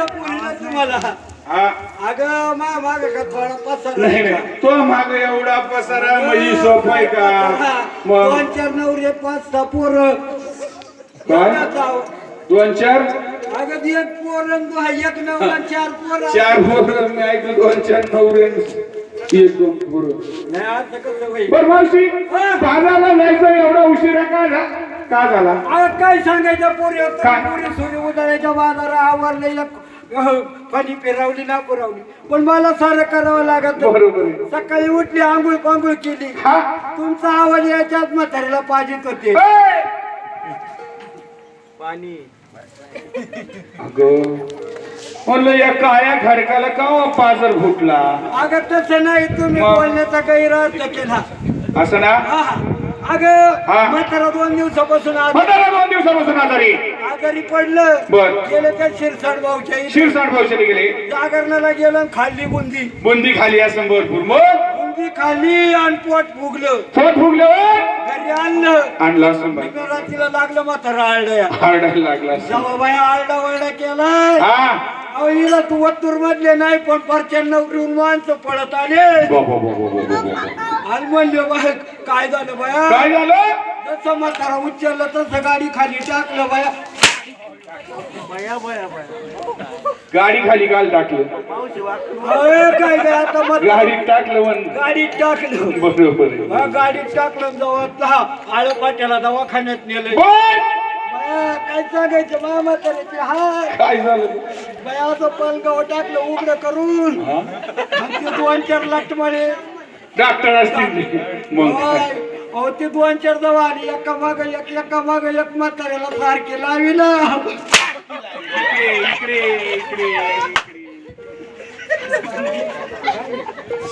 सांगायचं पुरीला तुम्हाला हा. अगं मा माग का थोडा पसार नाही नाही. तो माग एवढा पसारा म्हणजे सोप आहे का? मग? दोन चार नवरे पाच सहा पोर. काय दोन चार? अगं ती एक पोर आणि एक नवरा आणि चार पोर. चार पोर मी ऐकलं दोन चार नवरे एक दोन पोर. नाही असं कसं होईल? बर मावशी बाजारला जायचं एवढा उशिरा का झा- का झाला? अगं काय सांगायचं पोरी? काय? पोरी सूर्य उदयाच्या बाजारा आवरले एक पाणी फिरवली ना पुरवली. पण मला सारं करावं लागत बरोबर आहे. सकाळी उठली आंघोळ पांघोळ केली. हा? तुमचा आवाज याच्यात म्हातारीला पाहिजे होते. ए! पाणी. अगं म्हणलं या काळ्या खडकाला का हो पाजर फुटला? अगं तसं नाही. तुम्ही मग? बोलण्याचा गैरअर्थ केला. असं ना? हा. अगं हा. म्हातारा दोन दिवसापासून दोन दिवसापासून आजारी. आजारी पडलं बर. गेलं त्या शिरसाट भाऊच्या इथे. शिरसाट भाऊशाने गेले जागरणाला गेलं आणि खाल्ली बुंदी. बुंदी खाली असं भरपूर मग? बुंदी खाल्ली आणि पोट फुगलं. पोट फुगल्यावर घरी आणलं. आणला असं बाई. रात्रीला लागलं म्हातारा आरडया हारडायला लागला असं. आरडा वरडा हा. अहो हिला तू वत्तूर मधले नाही पण परच्या नवरीहून माणसं पळत आले. बो, बो, बो, बो, बो, बो, बो. आणि म्हणले बाय काय झालं बाया? काय झालं? जसं म्हातारा उचललं तसं गाडी खाली टाकलं बया. गाडी खाली काल टाकलं. अरे काय काय आता मग गाडीत टाकलं म्हण. गाडीत टाकलं. बरोबर आहे. हा, गाडीत टाकलं जवळ हा आळ पाट्याला दवाखान्यात नेलं बोल! बाया, काय सांगायचं? मामा तरी ते हा काय झालं? बयाचं पलगाव टाकलं उघडं करून. हा? आणि ते दोन चार लाट म्हणे डॉक्टर असतील. मग? अहो ते दोन चार दवा आणि एका माग एक एका माग एक म्हाताऱ्याला सारखे लाविला.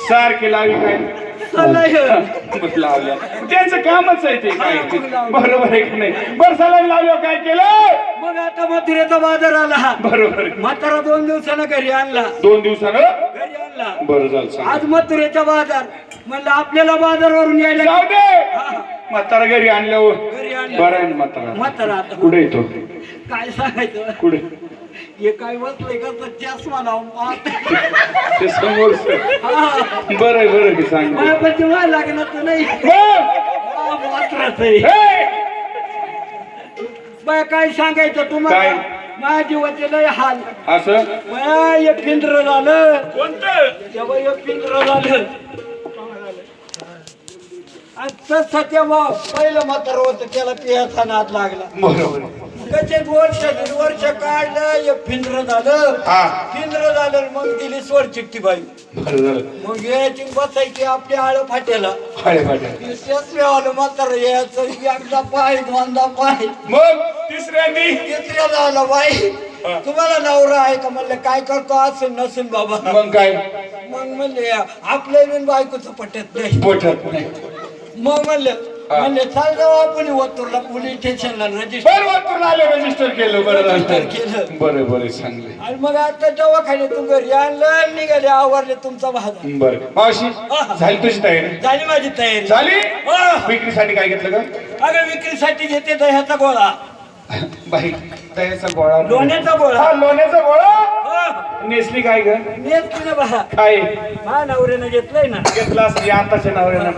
सारखे लावी काय लावल्या. त्यांचं कामच आहे ते काय बरोबर आहे की नाही? बरं सलाईन लावलं काय केलं? मग आता मथुरेचा बाजार आला. बरोबर आहे. म्हातारा दोन दिवसानं घरी आणला. दोन दिवसानं? घरी आणला. बरं झालं सांग. आज मथुरेचा बाजार. म्हणलं आपल्याला बाजारवरून यायला जाऊ दे. म्हातारा घरी आणल्यावर घरी आणलं. बरं आहे ना म्हातारा. म्हातारा आता. कुठे येतो काय सांगायचं? कुठे? हे काय बसलंय का? तर चष्मा लावून पाहत. ते समोर हा. बरं आहे, बरं आहे, सांग मला पण तेव्हा लागणार नाही! हा, आहे. हे! बाय काय सांगायचं काय? तुम्हाला माझ्या जीवाचे लय हाल. असं? बाय एक पिंजर झालं. कोणतं? तेव्हा एक पिंजर झालं. तसं तेव्हा पहिलं म्हातार होतं त्याला पियाचा नाद लागला. बरोबर आहे. त्याचे वर्ष दीड वर्ष काढलं एक पिंजर झालं. हा. पिंजर झालं मग दिली सोड चिठ्ठी बाई. बरं झालं. मग यायची बसायची आपल्या आळ फाट्याला. आलं म्हातार यायचं एकदा पाय दोनदा पाय. मग? तिसऱ्यांदी? तिसऱ्या झालं बाई. तुम्हाला नवरा आहे का म्हणलं काय करतो असेल नसेल बाबा. मग काय? मग म्हणले आपलं बिन बायकोचं पटत नाही. पोटात नाही. मग म्हणलं. म्हणले चाल जाऊ आपण वतूरला पोलीस स्टेशनला रजिस्टर बरं बरं तुला आलं रजिस्टर केलं बरं झालं. केलं. बरं बरं चांगले आणि मग आता दवाखान्यातून घरी आणलं आणि निघाले आवरले तुमचा बाजार बरं. मावशी झाली तुझी तयारी? झाली माझी तयारी. झाली? हा. विक्रीसाठी काय घेतलं का अगं विक्रीसाठी घेते दह्याचा गोळा. बाई दह्याचा गोळा लोण्याचा गोळा? हा लोण्याचा गोळा? हा. नेसली काय ग? बहा काय? मा नवऱ्यानं घेतलंय ना. घेतला असं आताच्या नवऱ्यानं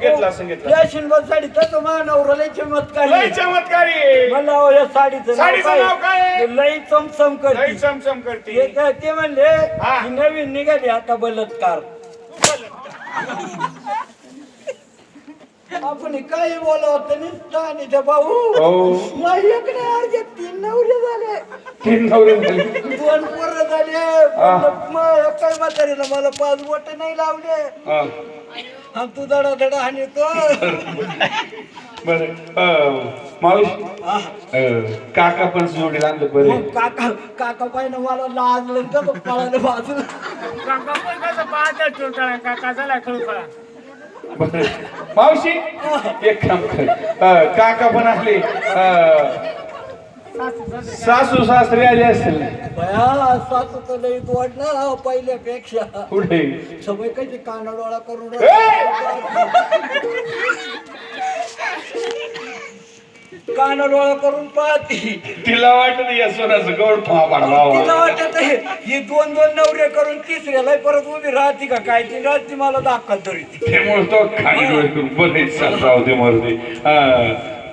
घेतला असं घेतलं. या शिनबल साडी तसं मा नवऱ्याला चमत्कारी लय चमत्कारी आहे. मला या साडीचं साडीचं नाव काय? लई चमचम लय करते. चमचम ते करते काय ते म्हणले हा. ही नवीन निघाली आता बलात्कार. आपण काय बोलवत आणि त्या भाऊ. हो नाही अर्जे तीन नवरे झाले. तीन नवरे झाले. दोन पोरं झाले. हा. मग काय म्हातारीला मला पाच बोट नाही लावले. हा. आणि तू तो बरं. अं, मावशी. अं, काका पण जोडीला आणलं बरं. मग काका काका पाहिजे मला लाजलं तर पळालं बाजूला. बरं मावशी एक काम कर. काका पण आले सासू सासरे आले असतील. सासू तर लई वाटणार पहिल्यापेक्षा. कुठे? सवय कशी कानाडोळा करून कानाडोळा करून पाहती. तिला वाटत या गौड तिला वाटत ही दोन दोन नवरे करून तिसऱ्याला परत उभी राहते का काय? ती राहते मला दाखल तरी त्यामुळे तो खाली डोळे करून दे मरू दे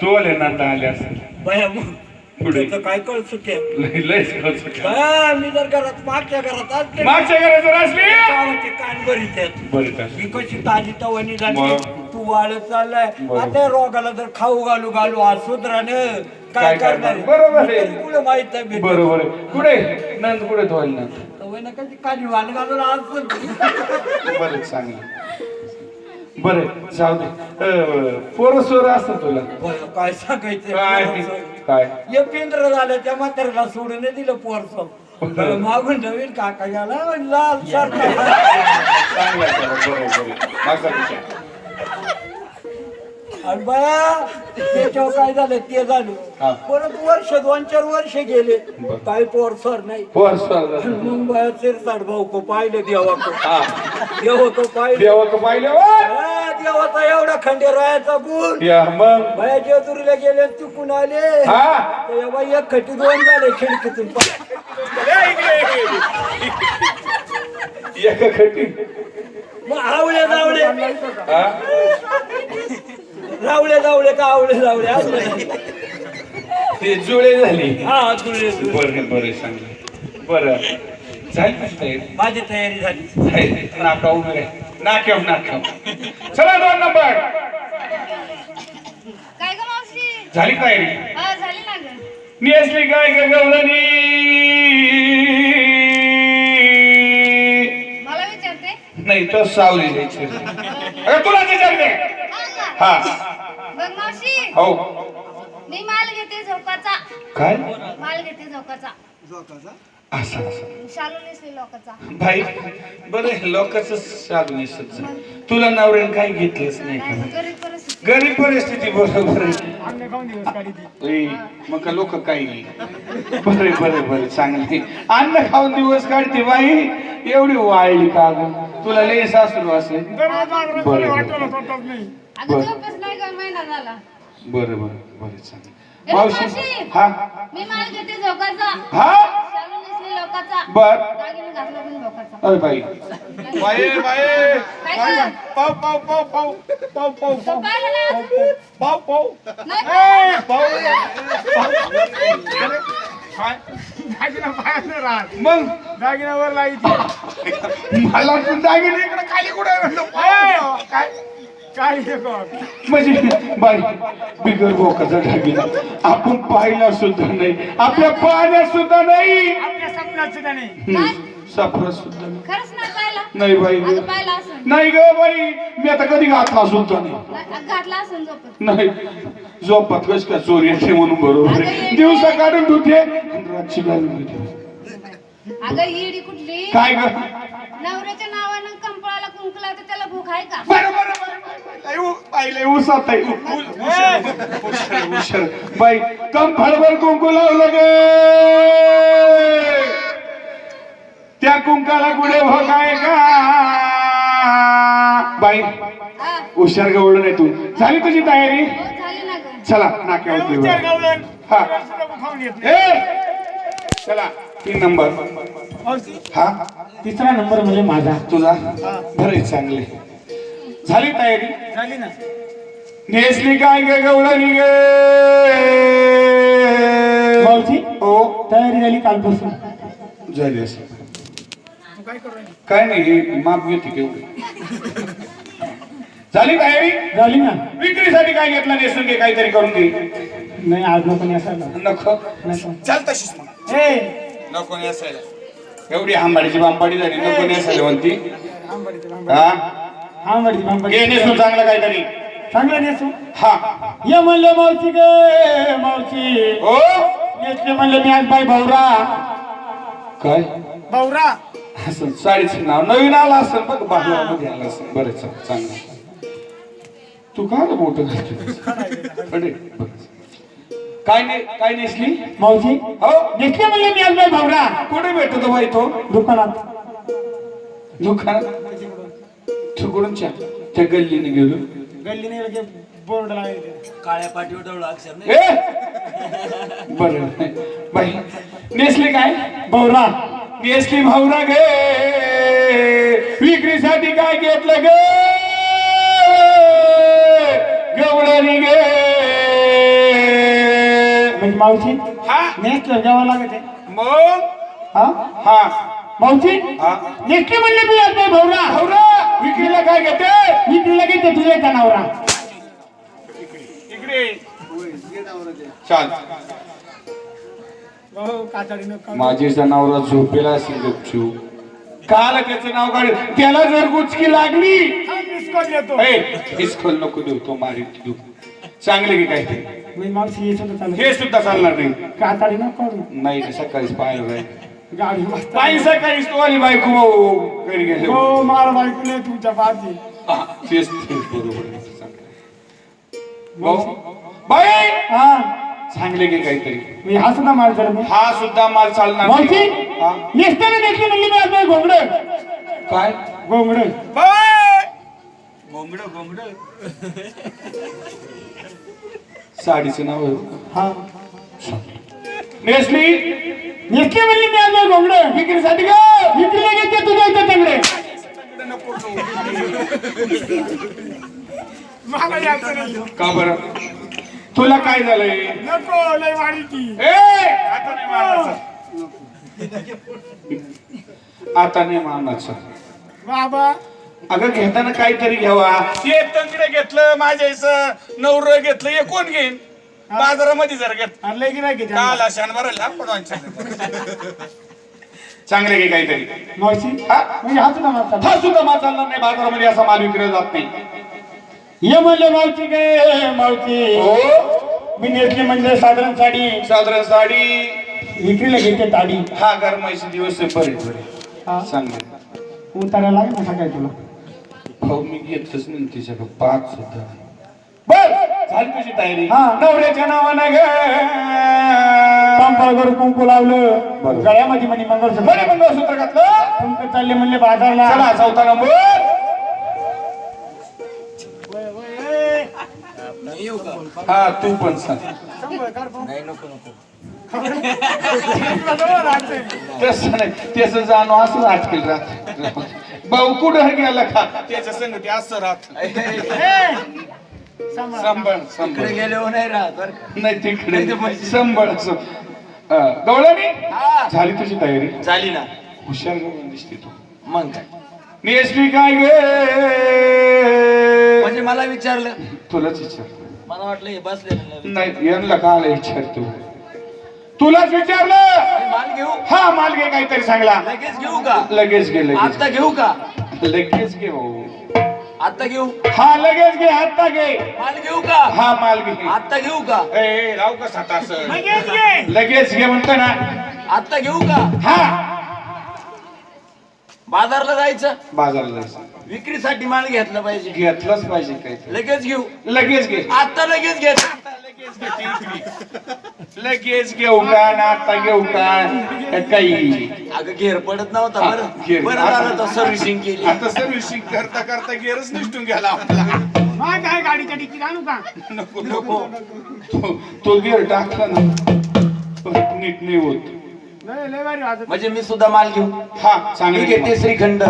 तू आले ना आता आले असेल बया मग पुढे. त्याचं काय कळ सुटे लय लयच खर्च केला. बया मी जर घरात मागच्या घरात असते मागच्या घरात असली गावाचे कान भरीत आहेत. बरं का मी कशी ताजी तवणी झाली? मग? तू वाळत चाललाय. बरोबर. आता रोगाला जर खाऊ घालू घालू आज सुधरानं काय करणार? बरोबर आहे. कुठं माहीत भेटत. बरोबर आहे. कुठे? नंद कुठे तवयनं कशी काली वाण घालून आज बरं चांगलं. बरं जाऊ दे. अं, पोरं सोरं असतं तुला? काय सांगायचं? काय? काय? हे पिंजर झालं त्या म्हाताऱ्याला सोडून नाही दिलं पोरसं मागून नवीन काका लाल शर्ट चांगलं आहे, आणि बया त्याच्यावर काय झालं? ते झालं. हा. परत वर्ष दोन चार वर्ष गेले. बरं. काय पोर सर नाही. पोर सोरं मग बया सिरसाट भाऊ को पाहिलं देवा को हा. देवा को पाहिलं. देवाचं पाहिलं वा? हा, देवाचा एवढा खंडेरायाचा गुण. या मग. बया जेजुरीला गेले चुकून आले. हा. बाई एक खटी दोन झाले खिडकीतून एका खटी. मग आवळे जावळे. हा? रावळे जावळे का आवळे जावळे? ते जुळे झाली. हा तुळे तुळे. बरं बरं बरं. झाली तुझी तयारी? माझी तयारी झाली. नाका उभे आहे नाक्याव नाक्याव चला दोन नंबर. काय ग मावशी? झाली तयारी? हा झाली ना ग. नेसली काय गवळणी? नाही तो सावली द्यायची अगं विचारते हा? हा. बघ मावशी हो. मी माल घेते झोकाचा काय? माल घेते झोकाचा असं असं. शालू नेसली लोकाचा. भाई बरं लोकच साधून दिसत तुला नवऱ्यानं काही घेतलंच नाही का? गरीब परिस्थिती. गरीब परिस्थिती बरोबर आहे. ए, मग का लोक काही बरे बरे बरे चांगले अन्न खाऊन दिवस काढते बाई. एवढी वाळली का ग? तुला लय सासरू असेल. बरं बरं. अगं झोपच नाही ग महिना झाला. बरं बरं बरं चांगलं मावशी मावशी. हा? मी माल घेते झोकाचा हा? शालू बर. अरे बाई. बाई बाई? पाव पाव पाव पाव पाव पाव? पाव. पाव पाहिलं? मग? दागिन्यावर लाईची मला पण दागिने इकडे खाली कुठे म्हणलं पाव. काय? काय म्हणजे बाई बिगर बोकाचा दागिना आपण पाहिला सुद्धा नाही. आपल्या पाहण्यात सुद्धा नाही. आपल्या सुद्धा नाही. हम्म, सापडा सुद्धा नाही. खरंच नाही पाहिला? नाही बाई. पाहिला असून नाही ग बाई. मी आता कधी घातला सुद्धा नाही. घातला असून झोपत. नाही. झोपात कस का चोरी येते म्हणून बरोबर आहे. दिवसा काढून धुते आणि रातची घालून अगं येडी कुठली? काय ग? नवऱ्याच्या नावानं कंपळाला कुंकू लावते त्याला भूक आहे का? बरं बरं बरं, बरं. लय उ- बाई आहे कम फळभर कुंकू लावलं गे! त्या कुंकाला गुढे भोगाय का? बाई हुशार गवळण आहे तू. झाली तुझी तयारी? हो झाली ना ग. चला नाक्यावरती विचार वर. गावलन हा. चला तीन नंबर. हा? तिसरा नंबर म्हणजे माझा. तुझा? बरे चांगले. झाली तयारी? झाली ना. नेसली काय गे गवळणी गे भाऊजी हो? तयारी झाली कालपासून. झाली असं काय करू राहिली? काय नाही माप घेते केवढी झाली तयारी? झाली ना. विक्रीसाठी काय घेतला नेसून घे काहीतरी करून घे नाही आज नको असायला नको. नको. चाल तशीच नको नेसायला. एवढी आंबाडीची बांबाडी झाली नको नेसायला म्हणती. हा हा? मर्दी घे आंबाडी. नेसून चांगलं काहीतरी चांगलं नेसू हा. ये म्हणलं मावशी गे मावशी. हो? नेसले म्हणलं मी आज बाई भाऊरा. काय? भाऊरा. असं साडीचं नाव नवीन आला असेल बघ बाहेर आला असेल. बरं चांगलं. तू का मोठं घालतो. काय ने काय नेसली? मावशी? हो? नेसले म्हणलं मी आज भाऊरा कुठे भेटतो बाई तो दुकानात. दुकानात? त्या गल्लीने गेलो. गल्लीने लगे बोर्ड काळ्या पाठीवर डवळा अक्षर बरं बाई नेसली काय? भाऊरा एसटी भाऊरा गे. विक्रीसाठी काय घेतलं ग? गवळणी गे. मावशी? हा? नेसलं घ्यावं लागत मग? हा? हा. मावशी? हा. नेसले म्हणले मी आज भाऊरा. भाऊरा विक्रीला काय घेते? तुला घेते तुझ्या जनावरा इकडे. नको माझी जनावर झोपेला असेल गपचू काल त्याचं नाव काढ. त्याला जर गुचकी लागली. हिसकल नको देऊ तो मारी देऊ. चांगले की काय ते. मी मावशी येत होतं चालू हे सुद्धा चालणार नाही. कातडी नको करू नाही रे, सकाळीच पाहिलं बाई. गाडी मस्त पाहिजे सकाळीच तो आली बायको भाऊ घरी गेले. हो मार बायको नाही तुमच्या पाठी हा, तेच बरोबर आहे, चांगलं. भाऊ? बाई हा. चांगले की काहीतरी. मी हा सुद्धा मार जर मी हा सुद्धा माल चालणार मावशी नाही. हा? नेसताना नेसले म्हणले मी आज घोंगड. काय? घोंगड. गोंगड गोंगड साडीचं नाव आहे. हा. नेसली. नेसले म्हणले मी आज घोंगड विक्रीसाठी का विक्रीला घेते तुझ्या इथं नाही का बरं? तुला काय झालंय? नको लय वाढी ती. ए! आता नाही मानायचं आता नाही मानायचं बाबा अगं घेताना काहीतरी घ्यावा. ते तंगडे घेतलं माझ्या इथं नवर घेतलं हे कोण घेईन? बाजारामध्ये जर घेत आणि लय गिरायक आहे काल त्यांना. शनिवार चांगले घे काहीतरी. मावशी हा? म्हणजे हा सुद्धा मार चालला. हा सुद्धा माल चालणार नाही बाजारामध्ये असा माल विकला जात नाही. ये म्हणले मावशी गे मावशी. हो? मी नेसले म्हणजे साधारण साडी. साधारण साडी. विक्रीला घेते ताडी. हा गरमाईचे दिवस आहे बरे बरे हा. चांगले उतारा लागेल ना सकाळी तुला? भाऊ मी घेतलंच नाही तिच्याकडे पाच सुद्धा बर झाली तुझी तयारी. हा. नवऱ्याच्या नावानं ग पंपावर कुंकू लावलं. बरं. गळ्यामध्ये म्हणे मंगळसूत्र. बरे मंगळसूत्र घातलं. तुमचं चालले म्हणले बाजारला. चला चौथा नंबर. हा तू पण सांग. तसं नाही. त्याचं जाणं असं अटकेल राहत भाऊ कुठं गेला का त्याच्या संगती असं राहत. संबळ संबळ गेले नाही राहत बरं का. नाही तिकडे संबळ असं. गवळणी? झाली तुझी तयारी? झाली ना. हुशार गवळण दिसते तू. मग काय? नेसली काय गे म्हणजे मला विचारलं. तुलाच विचार मला वाटलं हे बसले नाही यांना का आला विचारतो? तुलाच विचारलं? माल घेऊ? हा माल घे काहीतरी सांगला लगेच घेऊ का? लगेच घे लगेच आता घेऊ का? लगेच घे भाऊ. आता घेऊ? हा लगेच घे आता घे. माल घेऊ का? हा माल घे. आता घेऊ का? ए, राव का सात असं लगेच घे म्हणतो ना. आता घेऊ का? हा. बाजारला जायचं? बाजारला जायचं. विक्रीसाठी माल घेतला पाहिजे. घेतलंच पाहिजे काहीतरी. लगेच घेऊ? लगेच घे. आता लगेच घेत लगेच घेऊ का ना आता घेऊ का काही? अगं घेर पडत नव्हता हा, बरं. घेर. बरं झालं तर सर्व्हिसिंग केली. आता सर्व्हिसिंग करता करता गेअरच निसटून गेला आपला. काय काय गाडीच्या टिकीट आणू का? नको नको. तो- तो गिअर टाकला ना. परत नीट नाही होत. लय लय भारी वाजत म्हणजे मी सुद्धा माल घेऊ हा मी चांगली घेते श्रीखंड.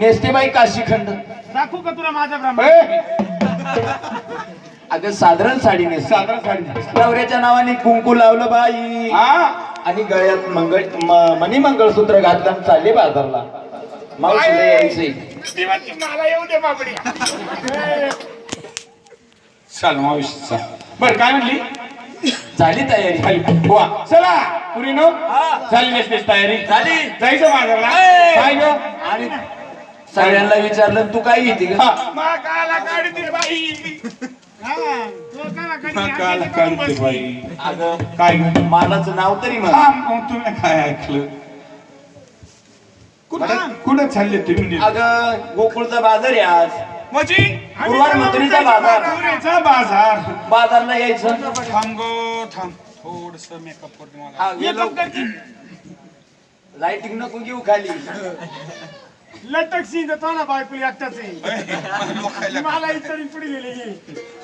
नेसतेबाई काशीखंड. दाखवू का तुला माझा प्रमाण अगं साधारण साडी नेस साधारण साडी. नवऱ्याच्या नावाने कुंकू लावलं बाई. हा? आणि गळ्यात मंगळ म- मणी मंगळसूत्र घातलं आणि चालले बाजारला. मला येऊ दे बाबडी. चाल मावशी चाल. बर काय म्हणली? झाली तयारी. खाली वा. चला पुरी नो. झाली नेसतेच तयारी. झाली. जायचं बाजारला? ए! काय ग? आणि सगळ्यांना विचारलं तू काय घेते का हा. मा बाई. काला. बाई अगं काय मालाचं नाव तरी मग तुम्ही काय ऐकलं? कुठं? कुठं चालले तुम्ही अगं गोकुळचा बाजार आहे आज. म्हणजे? गुरुवार मंत्रीचा बाजार. बाजार. बाजारला यायचं. थांब गो थांब. थोडस मेकअप करते मला हा, ये. लवकर. लाइटिंग नको घेऊ खाली. लटक सी देतो ना बायको एकटाच आहे लोकायला मला इतर पुढे गेली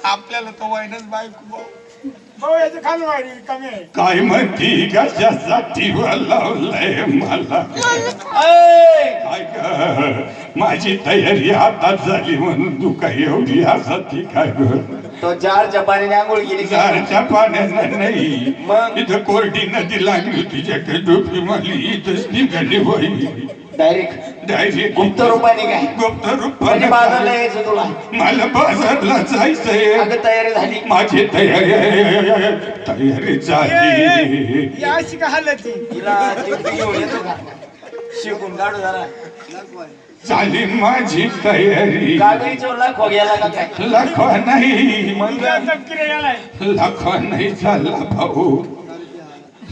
आपल्याला तो वाईनच बायको. भाऊ याची खाली वारी कमी आहे. काय म्हणती कशासाठी लावलंय मला? काय ग? माझी तयारी हातात झाली म्हणून तू काय एवढी हसती काय ग? तो चारच्या पाण्याने आंघोळ केली का? चारच्या पाण्यानं नाही. मग? इथं कोरडी नदी लागली जॅकेट टोपी मारली इथंच निघाली होई. डायरेक्ट गुप्त रूपाने काय? गुप्त म्हणजे बाजारला रूप यायचं तुला? मला बाजारला जायचंय. अगं तयारी झाली. माझी तयारी तयारी झाली. ही अशी का हालत ती तिला चिमटी घेऊन येतो का? शिकून काढू जरा. झाली माझी तयारी. लाखो गेला का काय? लखवा नाही लखवा नाही झाला भाऊ.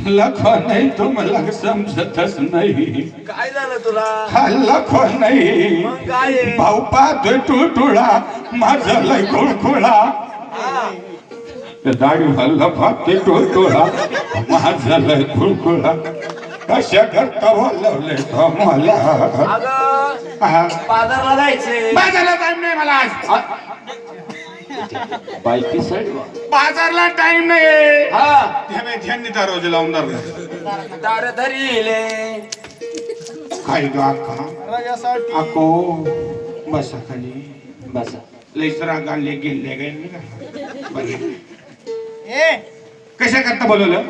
लखवा नाही तुम्हाला समजतच नाही. काय झालं तुला? हा लखवा नाही. मग काय आहे? भाऊ पाहतोय टुटुळा माझा लय खुळखुळा हा. दाढी हल्ला टुटुळा माझा लय खुळखुळा कशा करता बोलवले तो मला? अगं हा. बाजारला जायचंय. बाजारला टाइम नाही मला आज. बाजारला टाइम नाही हा. ध्यानी दरवाजे लावून धरलं दार धरीले. काय ग अक्का राजासाठी. अको बसा खाली. बसा. लईच गेले का? बरं. ए. कशा करता बोलवलं?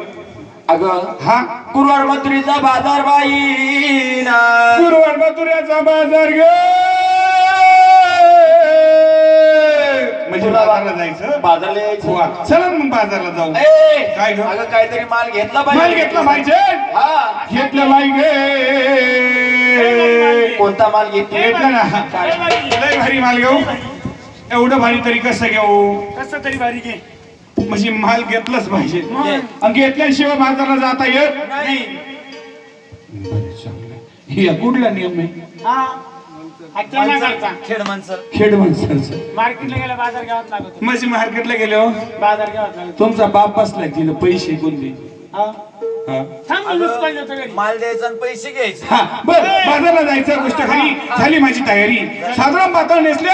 अगं हा? कुरवाड मथुरीचा बाजार बाई ना. गुरुवार मथुऱ्याचा बाजार ग. जायचं बाजारला यायचं. चला मग बाजारला जाऊ. ए, काय ग? अगं काहीतरी माल घेतला माल घेतला पाहिजे? हा. घेतलं पाहिजे. कोणता माल घेतला? घेतलं ना. काय? लय भारी माल घेऊ. एवढं भारी तरी कसं घेऊ? कसं तरी भारी घे. म्हणजे माल घेतलंच पाहिजे. आणि घेतल्याशिवाय बाजारला जाता येत नाही. बरं, चांगलं. या कुठला नियम आहे? हा. अच्छा नाही करता खेड माणसं. खेड माणसाचं. मार्केटला गेला बाजार घ्यावाच लागत होता. म्हणजे मार्केटला गेलो बाजार घ्यावाच लागत होता. तुमचा बाप बसलाय तिथं पैसे कोणते हा? हा. थांब घरी. माल द्यायचा आणि पैसे घ्यायचे. हा बर बाजारला जायचं गोष्ट खरी झाली माझी तयारी. साधारण पातळ नेसले.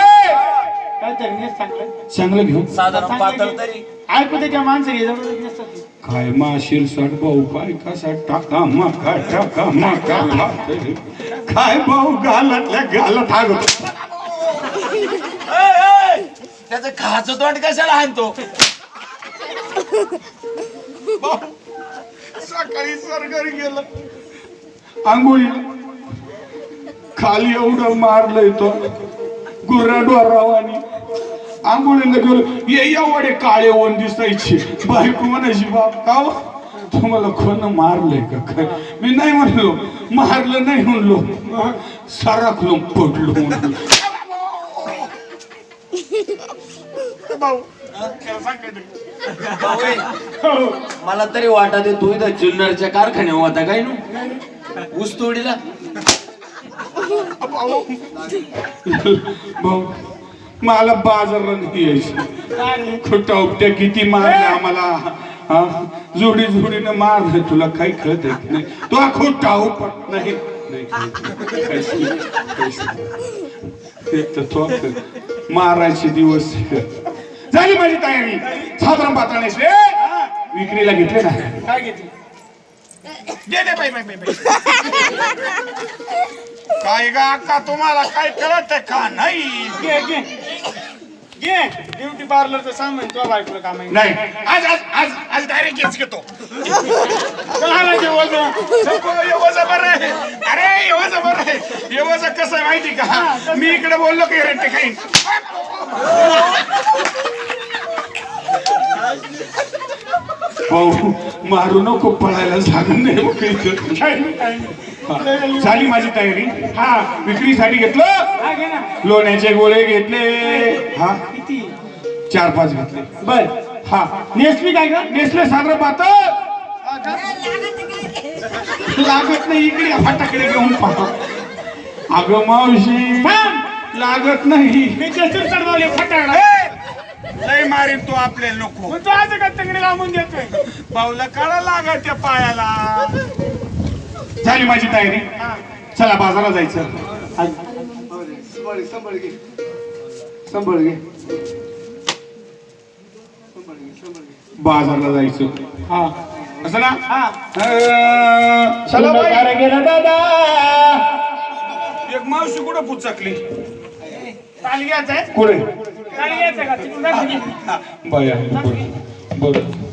काहीतरी नेस चांगलं. चांगलं घेऊ. साधारण पातळ तरी. ऐकू त्याच्या माणसं हे जबरदस्त नेसतात ते. काय माशील सट भाऊ काय कसा टाका मका टाका मका. काय भाऊ गालातल्या गालात हागतो त्याचं खाचं तोंड कशाला आणतो सकाळी सरकारी गेलं. आंघोळी. खाली एवढं मारलंय तो. गुराडोरावानी आंघोळीला गेलो. ये एवढे काळे ओन दिसायचे. बायको म्हणायची बाप का हो? तुम्हाला कोण मारलंय का? काय? मी नाही म्हणलो. मारलं नाही म्हणलो. साराखलो पडलो मला तरी वाटत तू इथं जुन्नरच्या कारखान्यावर होता काय नु? ऊस तोडीला? भाऊ. मला बाजारला नाही यायचं. खोटा उपट्या किती मारल्या आम्हाला? हा? जोडी जोडीनं मारलं तुला काही कळत नाही. तो हा खोटा उपट नाही. मारायचे दिवस झाली माझी तयारी. साधारण पात्र नेसले विक्रीला घेतले ना? काय घेते दे दे बाई बाई बाई बाई. काय गा अक्का तुम्हाला काय कळत का? नाही. घे ब्युटी पार्लरचं सामान तुझ्या बायकोला काम आहे. नाही. आज आज आज आज डायरेक्ट घेच घेतो. ते वजन. येवजा बरं आहे. अरे येवजा बरं आहे. येवजा कसं आहे माहिती का? मी इकडे बोललो की रेंटे खाईन. भाऊ मारू नको पळायला जागा नाही. काय काय. हा, झाली माझी तयारी. हा. विक्रीसाठी घेतलं? हा, घे ना. लोण्याचे गोळे घेतले. हा. चार पाच घेतले. बर. हा. नेसली काय का? नेसले हा का? लागत नाही इकडे फाटाकडे घेऊन पाहा अगं मावशी लागत नाही. मी चढवले फटाकडा. लय मारीन तू आपल्याला नको. तू आज का तंगडी लावून देतोय? पावला काळा लागत त्या पायाला. झाली माझी तयारी. हा. चला बाजारात जायचं. संभळ घे. संभळ घे. बाजारला जायचं. हा. असं ना? हा. बाई. एक मावशी कुठं पुचाकली? कुठे? बरं. बरं.